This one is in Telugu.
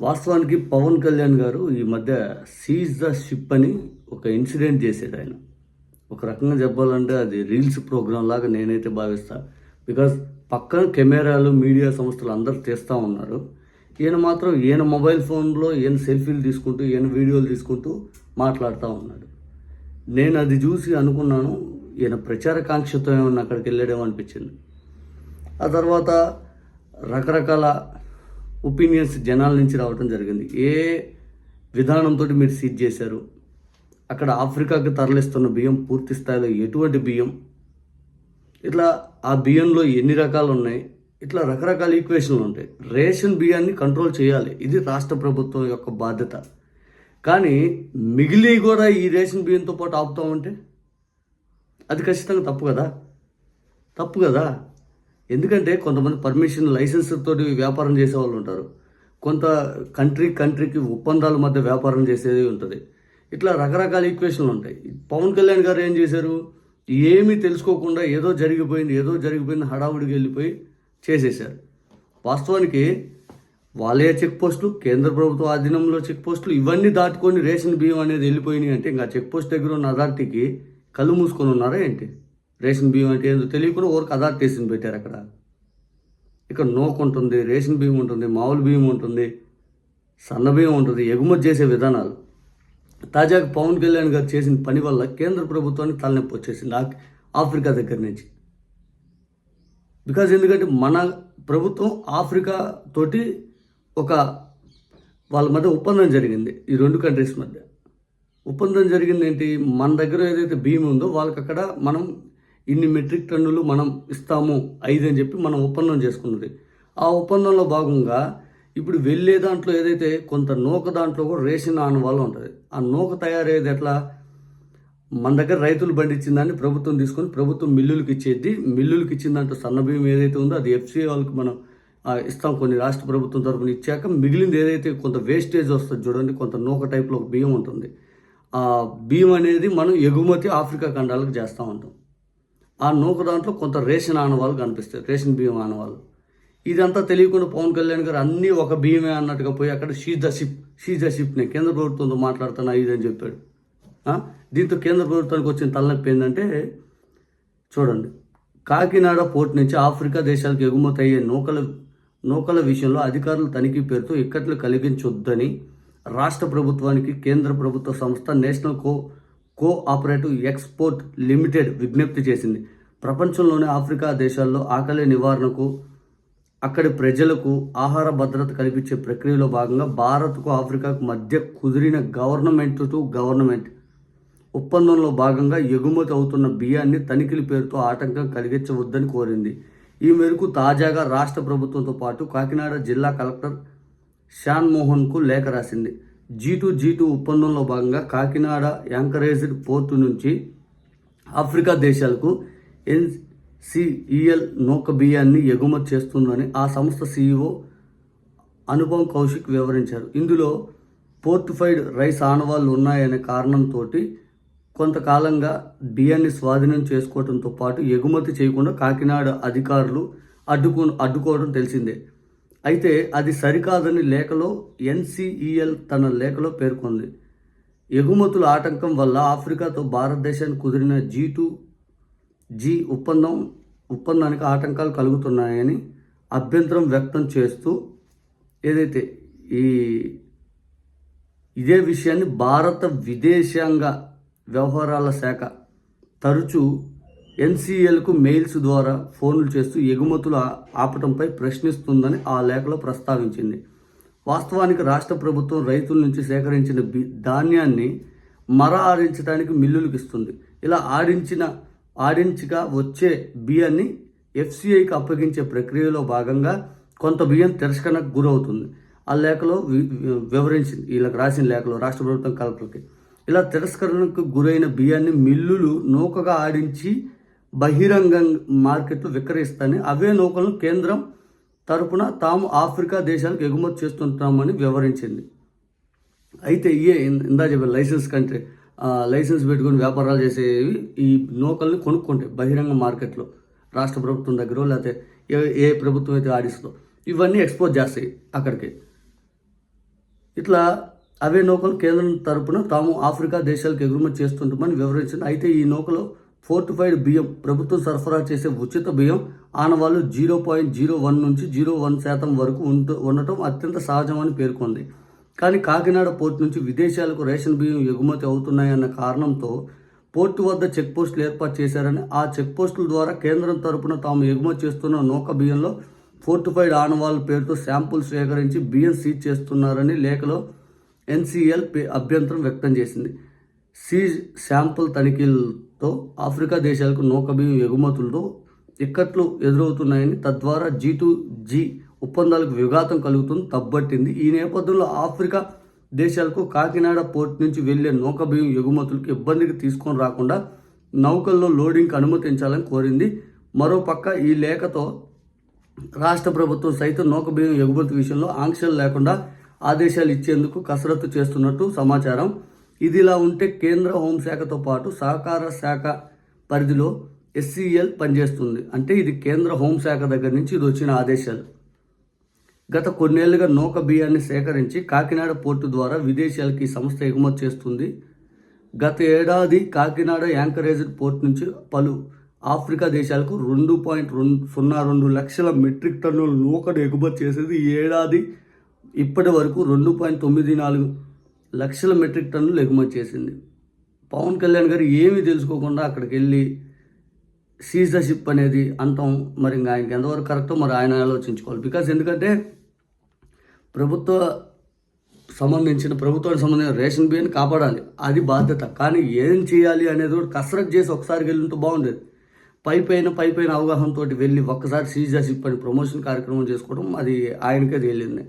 వాస్తవానికి పవన్ కళ్యాణ్ గారు ఈ మధ్య సీజ్ ద షిప్ అని ఒక ఇన్సిడెంట్ చేశాడు ఆయన. ఒక రకంగా చెప్పాలంటే అది రీల్స్ ప్రోగ్రామ్ లాగా నేనైతే భావిస్తాను బికాజ్ పక్కన కెమెరాలు మీడియా సంస్థలు అందరూ తెస్తూ ఉన్నారు. ఈయన మాత్రం ఈయన మొబైల్ ఫోన్లో ఈయన సెల్ఫీలు తీసుకుంటూ ఈయన వీడియోలు తీసుకుంటూ మాట్లాడుతూ ఉన్నాడు. నేను అది చూసి అనుకున్నాను ఈయన ప్రచారకాంక్షతో ఏమన్నా అక్కడికి వెళ్ళాడేమో అనిపించింది. ఆ తర్వాత రకరకాల ఒపీనియన్స్ జనాల నుంచి రావడం జరిగింది. ఏ విధానంతో మీరు సీజ్ చేశారు? అక్కడ ఆఫ్రికాకి తరలిస్తున్న బియ్యం పూర్తి స్థాయిలో ఎటువంటి బియ్యం? ఇట్లా ఆ బియ్యంలో ఎన్ని రకాలు ఉన్నాయి ఇట్లా రకరకాల ఈక్వేషన్లు ఉంటాయి. రేషన్ బియ్యాన్ని కంట్రోల్ చేయాలి. ఇది రాష్ట్ర ప్రభుత్వం యొక్క బాధ్యత. కానీ మిగిలి కూడా ఈ రేషన్ బియ్యంతో పాటు ఆపుతామంటే అది ఖచ్చితంగా తప్పు కదా? తప్పు కదా? ఎందుకంటే కొంతమంది పర్మిషన్ లైసెన్స్ తోటి వ్యాపారం చేసే వాళ్ళు ఉంటారు. కొంత కంట్రీ కంట్రీకి ఒప్పందాల మధ్య వ్యాపారం చేసేది ఉంటుంది. ఇట్లా రకరకాల ఈక్వేషన్లు ఉంటాయి. పవన్ కళ్యాణ్ గారు ఏం చేశారు? ఏమీ తెలుసుకోకుండా ఏదో జరిగిపోయింది ఏదో జరిగిపోయింది హడావుడికి వెళ్ళిపోయి చేసేశారు. వాస్తవానికి వాళ్ళే చెక్ పోస్టులు కేంద్ర ప్రభుత్వ ఆధీనంలో చెక్ పోస్టులు ఇవన్నీ దాటుకొని రేషన్ బియ్యం అనేది వెళ్ళిపోయినాయి అంటే ఇంకా చెక్ పోస్ట్ దగ్గర ఉన్న అథారిటీకి కళ్ళు మూసుకొని ఉన్నారా ఏంటి? రేషన్ బియ్యం అంటే ఏందో తెలియకుండా ఊరికి అథారిటీస్ని పెట్టారు అక్కడ. ఇక్కడ నోక్ ఉంటుంది రేషన్ బియ్యం ఉంటుంది మామూలు బియ్యం ఉంటుంది సన్న బియ్యం ఉంటుంది ఎగుమతి చేసే విధానాలు. తాజాగా పవన్ కళ్యాణ్ గారు చేసిన పని వల్ల కేంద్ర ప్రభుత్వానికి తలనొప్పి వచ్చేసింది ఆఫ్రికా దగ్గర నుంచి. బికాజ్ ఎందుకంటే మన ప్రభుత్వం ఆఫ్రికా తోటి ఒక వాళ్ళ మధ్య ఒప్పందం జరిగింది ఈ రెండు కంట్రీస్ మధ్య. ఒప్పందం జరిగింది ఏంటి? మన దగ్గర ఏదైతే భీమి ఉందో వాళ్ళకి అక్కడ మనం ఇన్ని మెట్రిక్ టన్నులు మనం ఇస్తాము ఐదు అని చెప్పి మనం ఒప్పందం చేసుకున్నది. ఆ ఒప్పందంలో భాగంగా ఇప్పుడు వెళ్ళే దాంట్లో ఏదైతే కొంత నూక దాంట్లో కూడా రేషన్ ఆనవాళ్ళు ఉంటుంది. ఆ నూక తయారయ్యేది ఎట్లా? మన దగ్గర రైతులు పండించిన దాన్ని ప్రభుత్వం తీసుకొని ప్రభుత్వం మిల్లులకు ఇచ్చేది. మిల్లులకు ఇచ్చిన దాంట్లో సన్న బియ్యం ఏదైతే ఉందో అది ఎఫ్సీఐ వాళ్ళకి మనం ఇస్తాం. కొన్ని రాష్ట్ర ప్రభుత్వం తరఫున ఇచ్చాక మిగిలింది ఏదైతే కొంత వేస్టేజ్ వస్తుంది చూడండి కొంత నూక టైప్లో ఒక బియ్యం ఉంటుంది. ఆ బియ్యం అనేది మనం ఎగుమతి ఆఫ్రికా ఖండాలకు చేస్తూ ఉంటాం. ఆ నూక దాంట్లో కొంత రేషన్ ఆనవాళ్ళు కనిపిస్తాయి రేషన్ బియ్యం ఆనవాళ్ళు. ఇదంతా తెలియకుండా పవన్ కళ్యాణ్ గారు అన్నీ ఒక బియ్యమే అన్నట్టుగా పోయి అక్కడ seize the ship seize the ship నేను కేంద్ర ప్రభుత్వంతో మాట్లాడుతున్నా ఇదని చెప్పాడు. దీంతో కేంద్ర ప్రభుత్వానికి వచ్చిన తలనొప్పి ఏంటంటే చూడండి కాకినాడ పోర్ట్ నుంచి ఆఫ్రికా దేశాలకు ఎగుమతి అయ్యే నూకల నూకల విషయంలో అధికారులు తనిఖీ పేరుతో ఇక్కట్లు కలిగించొద్దని రాష్ట్ర ప్రభుత్వానికి కేంద్ర ప్రభుత్వ సంస్థ national co cooperative export limited విజ్ఞప్తి చేసింది. ప్రపంచంలోని ఆఫ్రికా దేశాల్లో ఆకలి నివారణకు అక్కడి ప్రజలకు ఆహార భద్రత కల్పించే ప్రక్రియలో భాగంగా భారత్కు ఆఫ్రికాకు మధ్య కుదిరిన గవర్నమెంట్ టు గవర్నమెంట్ ఒప్పందంలో భాగంగా ఎగుమతి అవుతున్న బియ్యాన్ని తనిఖీల పేరుతో ఆటంకం కలిగించవద్దని కోరింది. ఈ మేరకు తాజాగా రాష్ట్ర ప్రభుత్వంతో పాటు కాకినాడ జిల్లా కలెక్టర్ శ్యాన్ మోహన్కు లేఖ రాసింది. జీ టూ జీ టూ ఒప్పందంలో భాగంగా కాకినాడ యాంకరేజ్డ్ పోర్టు నుంచి ఆఫ్రికా దేశాలకు ఎన్సిఈఎల్ నూక బియ్యాన్ని ఎగుమతి చేస్తుందని ఆ సంస్థ సీఈఓ అనుపమ్ కౌశిక్ వివరించారు. ఇందులో పోర్టిఫైడ్ రైస్ ఆనవాళ్ళు ఉన్నాయనే కారణంతో కొంతకాలంగా బియ్యాన్ని స్వాధీనం చేసుకోవడంతో పాటు ఎగుమతి చేయకుండా కాకినాడ అధికారులు అడ్డుకో అడ్డుకోవడం తెలిసిందే. అయితే అది సరికాదని లేఖలో ఎన్సిఈఎల్ తన లేఖలో పేర్కొంది. ఎగుమతుల ఆటంకం వల్ల ఆఫ్రికాతో భారతదేశానికి కుదిరిన జీ టూ జీ ఒప్పందం ఒప్పందానికి ఆటంకాలు కలుగుతున్నాయని అభ్యంతరం వ్యక్తం చేస్తూ ఏదైతే ఈ ఇదే విషయాన్ని భారత విదేశాంగ వ్యవహారాల శాఖ తరచూ ఎన్సీఎల్కు మెయిల్స్ ద్వారా ఫోన్లు చేస్తూ ఎగుమతులు ఆపటంపై ప్రశ్నిస్తుందని ఆ లేఖలో ప్రస్తావించింది. వాస్తవానికి రాష్ట్ర ప్రభుత్వం రైతుల నుంచి సేకరించిన బి ధాన్యాన్ని మర ఆడించడానికి మిల్లులకు ఇస్తుంది. ఇలా ఆడించిన ఆడించగా వచ్చే బియ్యాన్ని ఎఫ్సిఐకి అప్పగించే ప్రక్రియలో భాగంగా కొంత బియ్యం తిరస్కరణకు గురవుతుంది. ఆ లేఖలో వి- వివరించింది. వీళ్ళకి రాసిన లేఖలో రాష్ట్ర ప్రభుత్వం కలెక్టర్కి ఇలా తిరస్కరణకు గురైన బియ్యాన్ని మిల్లులు నూకగా ఆడించి బహిరంగ మార్కెట్లు విక్రయిస్తాయని అవే నౌకలను కేంద్రం తరపున తాము ఆఫ్రికా దేశాలకు ఎగుమతి చేస్తుంటామని వివరించింది. అయితే ఇయే ఇందా చెప్పిన లైసెన్స్ కంట్రీ లైసెన్స్ పెట్టుకుని వ్యాపారాలు చేసేవి ఈ నౌకల్ని కొనుక్కుంటాయి బహిరంగ మార్కెట్లో రాష్ట్ర ప్రభుత్వం దగ్గర లేకపోతే ఏ ఏ ప్రభుత్వం అయితే ఆడిస్తుందో ఇవన్నీ ఎక్స్పోజ్ చేస్తాయి అక్కడికి. ఇట్లా అవే నౌకలు కేంద్రం తరపున తాము ఆఫ్రికా దేశాలకు ఎగుమతి చేస్తుంటామని వివరించింది. అయితే ఈ నౌకలో ఫోర్టిఫైడ్ బియ్యం ప్రభుత్వం సరఫరా చేసే ఉచిత బియ్యం ఆనవాళ్ళు జీరో పాయింట్ జీరో వన్ నుంచి జీరో వన్ శాతం వరకు ఉంటూ ఉండటం అత్యంత సహజమని పేర్కొంది. కానీ కాకినాడ పోర్టు నుంచి విదేశాలకు రేషన్ బియ్యం ఎగుమతి అవుతున్నాయన్న కారణంతో పోర్టు వద్ద చెక్ పోస్టులు ఏర్పాటు చేశారని ఆ చెక్ పోస్టుల ద్వారా కేంద్రం తరపున తాము ఎగుమతి చేస్తున్న నూక బియ్యంలో ఫోర్టిఫైడ్ ఆనవాళ్ళ పేరుతో శాంపుల్ సేకరించి బియ్యం సీజ్ చేస్తున్నారని లేఖలో ఎన్సీఎల్ అభ్యంతరం వ్యక్తం చేసింది. సీజ్ శాంపుల్ తనిఖీలు తో ఆఫ్రికా దేశాలకు నూక ఎగుమతులతో ఇక్కట్లు ఎదురవుతున్నాయని తద్వారా జీ టు జీ ఒప్పందాలకు విఘాతం కలుగుతుంది తబ్బట్టింది. ఈ నేపథ్యంలో ఆఫ్రికా దేశాలకు కాకినాడ పోర్ట్ నుంచి వెళ్ళే నౌక ఎగుమతులకు ఇబ్బందికి తీసుకొని రాకుండా నౌకల్లో లోడింగ్కి అనుమతించాలని కోరింది. మరోపక్క ఈ లేఖతో రాష్ట్ర ప్రభుత్వం సైతం నౌక ఎగుమతి విషయంలో ఆంక్షలు లేకుండా ఆదేశాలు ఇచ్చేందుకు కసరత్తు చేస్తున్నట్టు సమాచారం. ఇదిలా ఉంటే కేంద్ర హోంశాఖతో పాటు సహకార శాఖ పరిధిలో ఎస్సీఎల్ పనిచేస్తుంది. అంటే ఇది కేంద్ర హోంశాఖ దగ్గర నుంచి ఇది వచ్చిన ఆదేశాలు. గత కొన్నేళ్ళుగా నౌక బియ్యాన్ని సేకరించి కాకినాడ పోర్టు ద్వారా విదేశాలకి ఈ సంస్థ ఎగుమతి చేస్తుంది. గత ఏడాది కాకినాడ యాంకరేజ్ పోర్ట్ నుంచి పలు ఆఫ్రికా దేశాలకు రెండు పాయింట్ రెండు సున్నా రెండు లక్షల మెట్రిక్ టన్నుల నూకను ఎగుమతి చేసేది ఈ ఏడాది. ఇప్పటి వరకు రెండు పాయింట్ తొమ్మిది నాలుగు లక్షల మెట్రిక్ టన్నులు ఎగుమతి చేసింది. పవన్ కళ్యాణ్ గారు ఏమీ తెలుసుకోకుండా అక్కడికి వెళ్ళి సీజ్ ద షిప్ అనేది అంటాం మరి ఇంకా ఆయనకి ఎంతవరకు కరెక్టో మరి ఆయన ఆలోచించుకోవాలి. బికాస్ ఎందుకంటే ప్రభుత్వ సంబంధించిన ప్రభుత్వానికి సంబంధించిన రేషన్ బియ్యాన్ని కాపాడాలి. అది బాధ్యత. కానీ ఏం చేయాలి అనేది కూడా కసరత్ చేసి ఒకసారి వెళ్ళింటే బాగుండేది. పై పైన పై పైన అవగాహనతో వెళ్ళి ఒక్కసారి సీజ్ ద షిప్ అని ప్రమోషన్ కార్యక్రమం చేసుకోవడం అది ఆయనకే తేలింది.